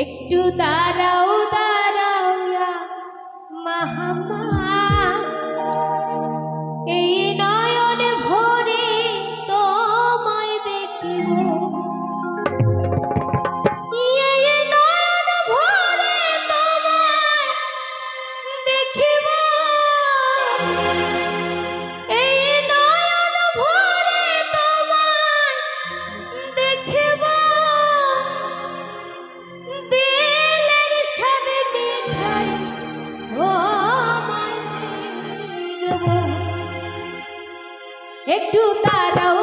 একটু দাঁড়াও একটু তারাও